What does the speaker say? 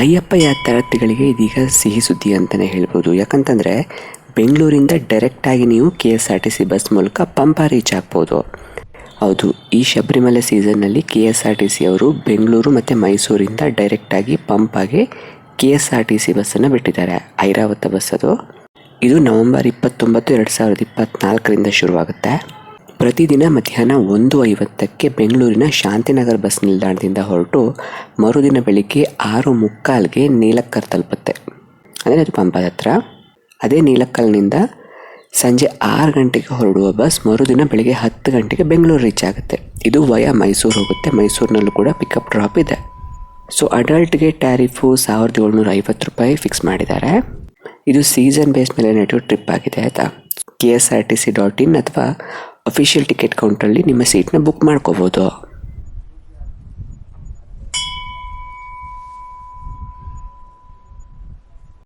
ಅಯ್ಯಪ್ಪ ಯಾತ್ರಾರ್ಥಿಗಳಿಗೆ ಇದೀಗ ಸಿಹಿ ಸುದ್ದಿ ಅಂತಲೇ ಹೇಳ್ಬೋದು. ಯಾಕಂತಂದರೆ ಬೆಂಗಳೂರಿಂದ ಡೈರೆಕ್ಟಾಗಿ ನೀವು K S R T C bus ಮೂಲಕ ಪಂಪ ರೀಚ್ ಆಗ್ಬೋದು. ಹೌದು, ಈ Sabarimala ಸೀಸನ್ನಲ್ಲಿ K S R T C ಅವರು ಬೆಂಗಳೂರು ಮತ್ತು ಮೈಸೂರಿಂದ ಡೈರೆಕ್ಟಾಗಿ ಪಂಪಾಗೆ K S R T C ಬಸ್ಸನ್ನು ಬಿಟ್ಟಿದ್ದಾರೆ. ಐರಾವತ ಬಸ್ ಅದು. ಇದು ನವೆಂಬರ್ ಇಪ್ಪತ್ತೊಂಬತ್ತು, ಎರಡು ಸಾವಿರದ ಇಪ್ಪತ್ತ್ನಾಲ್ಕರಿಂದ ಶುರುವಾಗುತ್ತೆ. ಪ್ರತಿದಿನ ಮಧ್ಯಾಹ್ನ ಒಂದು ಐವತ್ತಕ್ಕೆ ಬೆಂಗಳೂರಿನ ಶಾಂತಿನಗರ ಬಸ್ ನಿಲ್ದಾಣದಿಂದ ಹೊರಟು ಮರುದಿನ ಬೆಳಿಗ್ಗೆ ಆರು ಮುಕ್ಕಾಲ್ಗೆ ನೀಲಕ್ಕರ್ ತಲುಪುತ್ತೆ. ಅಂದರೆ ಅದು ಪಂಪದ ಹತ್ರ. ಅದೇ ನೀಲಕ್ಕಲ್ನಿಂದ ಸಂಜೆ ಆರು ಗಂಟೆಗೆ ಹೊರಡುವ ಬಸ್ ಮರುದಿನ ಬೆಳಿಗ್ಗೆ ಹತ್ತು ಗಂಟೆಗೆ ಬೆಂಗಳೂರು ರೀಚ್ ಆಗುತ್ತೆ. ಇದು ವಯ ಮೈಸೂರು ಹೋಗುತ್ತೆ. ಮೈಸೂರಿನಲ್ಲೂ ಕೂಡ ಪಿಕಪ್ ಡ್ರಾಪ್ ಇದೆ. ಸೊ ಅಡಲ್ಟ್ಗೆ ಟ್ಯಾರಿಫು ಸಾವಿರದ ಏಳ್ನೂರ ಐವತ್ತು ರೂಪಾಯಿ ಫಿಕ್ಸ್ ಮಾಡಿದ್ದಾರೆ. ಇದು ಸೀಸನ್ ಬೇಸ್ ಮೇಲೆ ನಡೆಯೋ ಟ್ರಿಪ್ ಆಗಿದೆ, ಆಯಿತಾ? K S R T C dot in ಅಥವಾ ಅಫಿಷಿಯಲ್ ಟಿಕೆಟ್ ಕೌಂಟ್ರಲ್ಲಿ ನಿಮ್ಮ ಸೀಟ್ನ ಬುಕ್ ಮಾಡ್ಕೋಬೋದು.